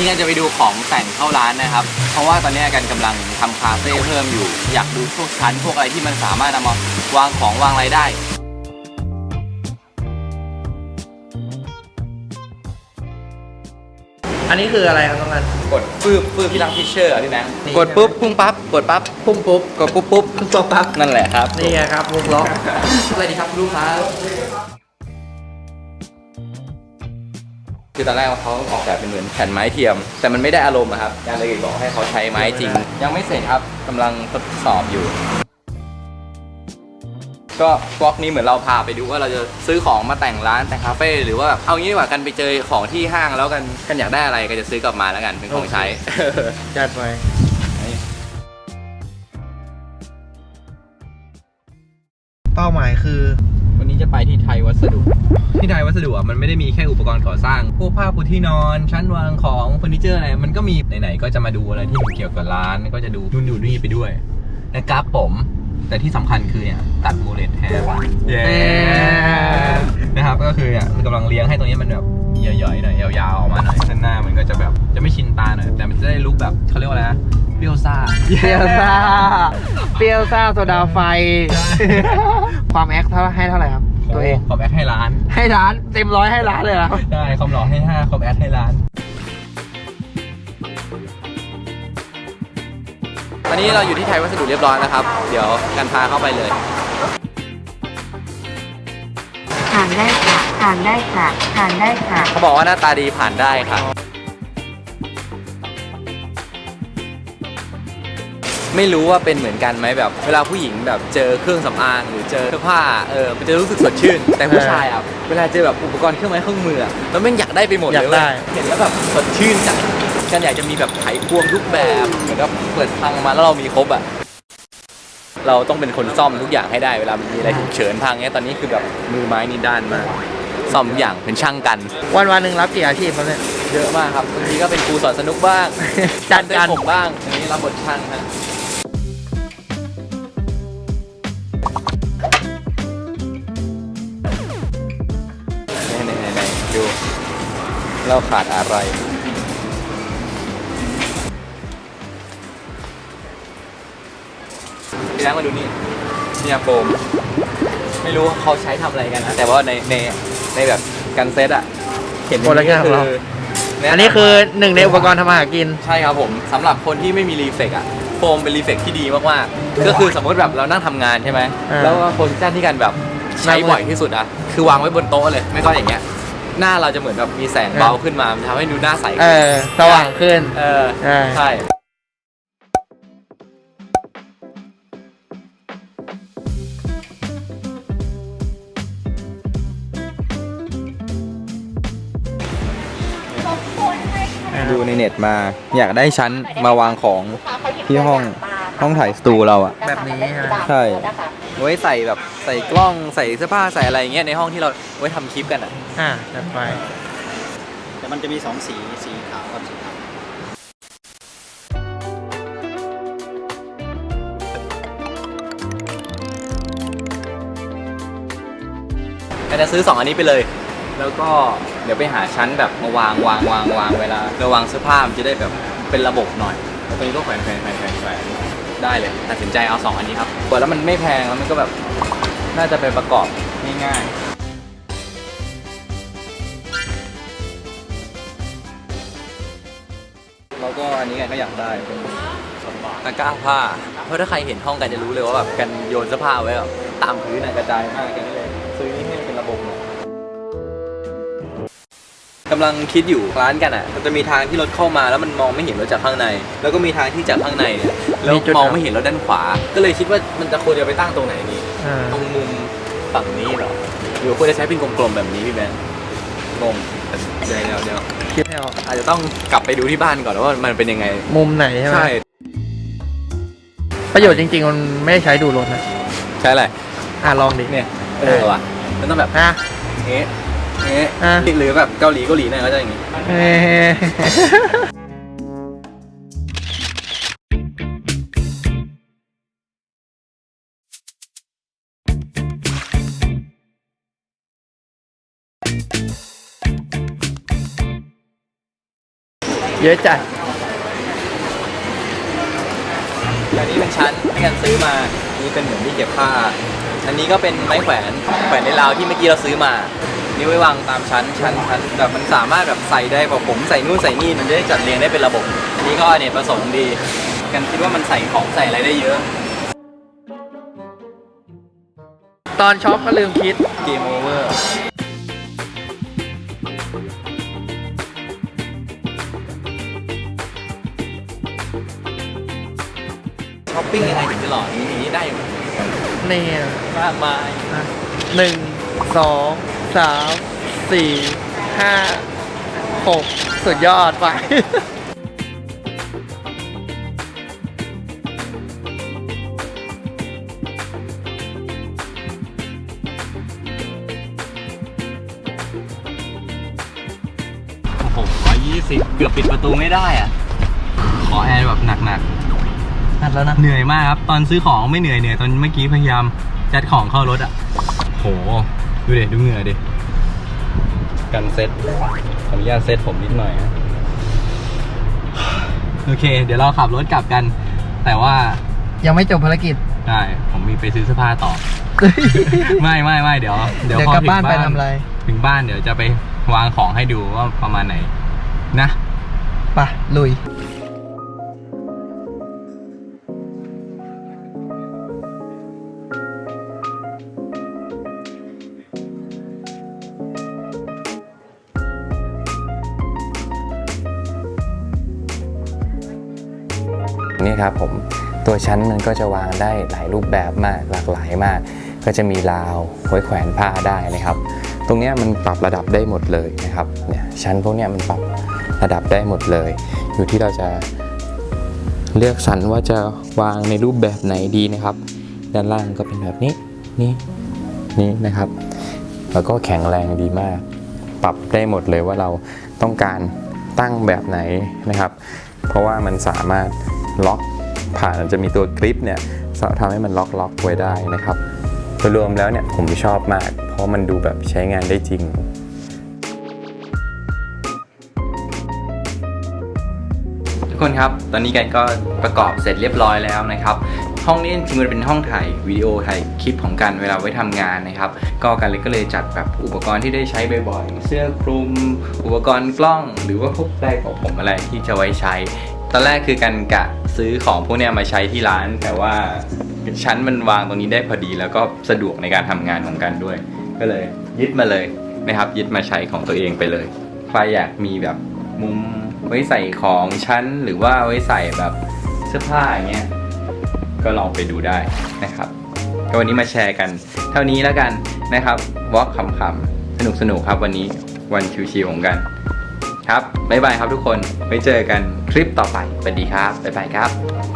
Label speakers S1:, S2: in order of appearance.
S1: นี้กันจะไปดูของแต่งเข้าร้านนะครับ เพราะว่าตอนนี้กันกำลังทำคาเฟ่เพิ่มอยู่ อยากดูพวกชั้นพวกอะไรที่มันสามารถนำมาวางของวางอะไรได้
S2: อันนี้คืออะไรครับน้องกัน
S1: กดฟืบฟืบที่รังพิเชอร์อะพี่แบงค์
S2: นี่
S1: กดปุ๊บพุ่งปั๊บกดปั๊บ
S2: พุ่งปุ๊บ
S1: กดปุ๊บปุ๊บ
S2: พุ่งปั๊บปั๊บ
S1: นั่นแหละครับ
S2: นี่ไงครับมุกล็อก
S1: อะไรดีครับลูกค้า คือตอนแรกเขาออกแบบเป็นเหมือนแผ่นไม้เทียม แต่มันไม่ได้อารมณ์อะครับการเลยบอกให้เขาใช้ไม้จริง ยังไม่เสร็จครับกำลังทดสอบอยู่ ก็บล็อกนี้เหมือนเราพาไปดูว่าเราจะซื้อของมาแต่งร้านแต่งคาเฟ่หรือว่าเอางี้ดีกว่ากันไปเจอของที่ห้างแล้วกันกันอยากได้อะไรก็จะซื้อกลับมาแล้วกันเป็นของใช้
S2: จัดไปเป้าหมายคือ
S1: วันนี้จะไปที่ไทยวัสดุ ที่ไทยวัสดุอะมันไม่ได้มีแค่อุปกรณ์ก่อสร้าง พวกผ้าปูที่นอน ชั้นวางของเฟอร์นิเจอร์อะไรมันก็มีไหนๆก็จะมาดูอะไรที่มันเกี่ยวกับร้านก็จะดูนู่นดูนี่ไปด้วยนะครับผมแต่ที่สำคัญคือเนี่ยตัดโมเลตแฮร์เย้นะครับก็คือเนี่ยมันกำลังเลี้ยงให้ตรงนี้มันแบบย่อยๆหน่อยยาวๆออกมาหน่อยข้างหน้ามันก็จะแบบจะไม่ชินตาหน่อยแต่มันจะได้ลุคแบบเขาเรียกว่าอะไรนะเปรี้ยวซ่า
S2: เปรี้ยวซ่าเปรี้ยวซ่าโซดาไฟ ความแอคเท่าให้เท่าไหร่ครับ ตัวเอง
S1: ขอแอดให้ร้าน
S2: ให้ร้านเต็มร้อยให้ร้านเลยเหรอ
S1: ได้คอมหล่อให้ห้าคอมแอดให้ร้านตอนนี้เราอยู่ที่ไทยวัสดุเรียบร้อยแล้วครับ เดี๋ยวกันพาเข้าไปเลย
S3: ผ่านได้ค่ะผ่านได้ค่ะผ่านได้ค่ะ
S1: เขาบอกว่าหน้าตาดีผ่านได้ค่ะ ไม่รู้ว่าเป็นเหมือนกันไหมแบบ เวลาผู้หญิงแบบเจอเครื่องสำอางหรือเจอเสื้อผ้าเออมันจะรู้สึกสดชื่น แต่ผู้ชายอะเวลาเจอแบบอุปกรณ์เครื่องไม้เครื่องมืออะแล้วแม่งอยากได้ไปหมดเลย
S2: อยากได้
S1: เว้ยเห็นแล้วแบบสดชื่นจัดกันอยากจะมีแบบไขควงทุกแบบเหมือนกับเปิดพังมาแล้วเรามีครบอะเราต้องเป็นคนซ่อมทุกอย่างให้ได้เวลามีอะไรฉุกเฉินพังเนี้ยตอนนี้คือแบบมือไม้นี่ด้านมากซ่อมทุกอย่างเป็นช่างกัน
S2: วันวันๆหนึ่งรับกี่อาชีพครับเนี่ย
S1: เยอะมากครับบางทีก็เป็นครูสอนสนุกบ้าง
S2: จัดการ
S1: เส้ผมบ้างอันนี้รับบทช่างฮะ เราขาดอะไร พี่แล้งมาดูนี่เนี่ยโฟมไม่รู้ว่าเขาใช้ทำอะไรกันนะ แต่ว่าในในในแบบกันเซตอะเห็น
S2: โปรดักชั่นของเรา
S1: แะำ
S2: อันนี้คือหนึ่งในอุปกรณ์ทำมาหากิน
S1: ใช่ครับผมสำหรับคนที่ไม่มีรีเฟกอะโฟมเป็นรีเฟกที่ดีมากๆ ก็คือสมมติแบบเรานั่งทำงานใช่ไหม
S2: อ่า
S1: แล้วโพสิชันที่กันแบบใช้บ่อยที่สุดอะคือวางไว้บนโต๊ะเลย ไม่ก็อย่างเงี้ย หน้าเราจะเหมือนแบบมีแสงเบาขึ้นมามันทำให้ดูหน้าใส
S2: เอ
S1: ขึ้น
S2: อ สว่างขึ้น
S1: เออ
S2: เออ
S1: ใช่ ดูในเน็ตมา อยากได้ชั้นมาวางของ ที่ห้อง ห้องถ่ายสตูเราอะ
S2: แบบนี้ใช่ไหม
S1: ใช่ ไว้ใส่แบบ ใส่กล้องใส่เสื้อผ้าใส่อะไรอย่างเงี้ยในห้องที่เราไว้ทำคลิปกันอะ
S2: อ่าจัดไป
S4: แต่มันจะมีสองสีสีขาวกับสีดำ
S1: ก็จะซื้อ 2 อันนี้ไปเลย แล้วก็เดี๋ยวไปหาชั้นแบบมาวางวางวางวางเวลาเราวางเสื้อผ้ามันจะได้แบบเป็นระบบหน่อยแล้วตรงนี้ก็แขวนแขวนแขวนแขวนแขวน ได้เลย ตัดสินใจเอา 2 อันนี้ครับเปิดแล้วมันไม่แพงแล้วมันก็แบบน่าจะไปประกอบง่ายๆแล้วก็อันนี้กันก็อยากได้เป็นตะกร้าผ้า เพราะถ้าใครเห็นห้องกันจะรู้เลยว่าแบบกันโยนเสื้อผ้าไว้แบบตามพื้นอะกระจายมากกันก็เลยซื้อนี่ให้ กำลังคิดอยู่ร้านกันอะ มันจะมีทางที่รถเข้ามาแล้วมันมองไม่เห็นรถจากข้างใน แล้วก็มีทางที่จากข้างในเนี่ยแล้ว
S2: มีจุด
S1: มองไม่เห็นรถด้านขวา ก็เลยคิดว่ามันจะควรจะไปตั้งตรงไหนดี
S2: อ่า
S1: ตรงมุมฝั่งนี้เหรอหรือควรจะใช้เป็นกลมๆแบบนี้พี่แบงค์งงเดี๋ยวเดี๋ยวเดี๋ยว
S2: คิดไม่ออก
S1: อาจจะต้องกลับไปดูที่บ้านก่อนว่ามันเป็นยังไง
S2: มุมไหนใช่ไหม
S1: ใช่
S2: ประโยชน์จริงๆ มันไม่ได้ใช้ดูรถนะ
S1: ใช่อะไร
S2: อ่าลองดิ
S1: เนี่ยเออว่ะมันต้องแบบ
S2: อะ
S1: เอ๊ะ เอ๊ะ
S2: อะ
S1: หรือแบบเกาหลีเกาหลีหน่ยก็จะอย่างงี้
S2: เอ้ยเยอะจัด
S1: อันนี้เป็นชั้นที่กันซื้อมานี่เป็นเหมือนที่เก็บผ้า อันนี้ก็เป็นไม้แขวนแขวนในราวที่เมื่อกี้เราซื้อมา นี่ไว้วางตามชั้นชั้นชั้นแบบมันสามารถแบบใส่ได้แบบผมใส่นู่นใส่นี่มันจะได้จัดเรียงได้เป็นระบบอันนี้ก็อเนกประสงค์ดี กันคิดว่ามันใส่ของใส่อะไรได้เยอะ
S2: ตอนช็อปก็ลืมคิด
S1: เกมโอเวอร์ช้อปปิ้งยังไงถึงจะหล่อนี้นี้ได้อยู่
S2: นี่
S1: มากมาย
S2: หนึ่งสอง สามสี่ห้าหกสุดยอดไป
S1: โอ้โหร้อยยี่สิบเกือบปิดประตูไม่ได้อะ ขอแอร์แบบหนัก
S2: นัดแล้วนะ
S1: ๆเหนื่อยมากครับ ตอนซื้อของไม่เหนื่อยเหนื่อยตอนเมื่อกี้พยายามยัดของเข้ารถอะ โห ดูเด็ดูเหงื่อดิ กันเซ็ตขออนุญาตเซ็ตผมนิดหน่อยนะโอเค เดี๋ยวเราขับรถกลับกัน แต่ว่า
S2: ยังไม่จบภารกิจ
S1: ได้ ผมมีไปซื้อเสื้อผ้าต่อ ไม่ไม่ไม่เดี๋ยว
S2: เดี๋ยว
S1: พอก
S2: ลับ
S1: ถึง
S2: บ้านไปทำอะไร
S1: ถึงบ้านเดี๋ยวจะไปวางของให้ดูว่าประมาณไหน นะ
S2: ปะลุย
S5: นี่ครับผมตัวชั้นมันก็จะวางได้หลายรูปแบบมากหลากหลายมาก ก็จะมีราวไว้แขวนผ้าได้นะครับ ตรงนี้มันปรับระดับได้หมดเลยนะครับเนี่ยชั้นพวกนี้มันปรับระดับได้หมดเลย อยู่ที่เราจะเลือกสรรว่าจะวางในรูปแบบไหนดีนะครับ ด้านล่างก็เป็นแบบนี้นี่นี่นะครับ แล้วก็แข็งแรงดีมาก ปรับได้หมดเลยว่าเราต้องการตั้งแบบไหนนะครับ เพราะว่ามันสามารถ ล็อกผ่านจะมีตัวกริปเนี่ยทำให้มันล็อกล็อกไว้ได้นะครับโดยรวมแล้วเนี่ยผมชอบมาก เพราะมันดูแบบใช้งานได้จริง
S1: ทุกคนครับ ตอนนี้กันก็ประกอบเสร็จเรียบร้อยแล้วนะครับ ห้องนี้จริงๆมันเป็นห้องถ่ายวิดีโอถ่ายคลิปของกันเวลาไว้ทำงานนะครับ ก็กันเลยก็เลยจัดแบบอุปกรณ์ที่ได้ใช้บ่อยๆ เสื้อคลุม อุปกรณ์กล้อง หรือว่าพวกแปรงของผมอะไรที่จะไว้ใช้ ตอนแรกคือกันกะซื้อของพวกเนี้ยมาใช้ที่ร้าน แต่ว่าชั้นมันวางตรงนี้ได้พอดีแล้วก็สะดวกในการทำงานของกันด้วย ก็เลย ยึดมาเลยนะครับ ยึดมาใช้ของตัวเองไปเลย ใครอยากมีแบบมุมไว้ใส่ของชั้นหรือว่าไว้ใส่แบบเสื้อผ้าอย่างเงี้ยก็ลองไปดูได้นะครับ ก็วันนี้มาแชร์กัน เท่านี้แล้วกันนะครับวอล์กขำๆสนุกสนุกๆครับวันนี้วันชิวๆของกัน ครับบ๊ายบายครับทุกคนไว้เจอกันคลิปต่อไปสวัสดีครับบ๊ายบายครับ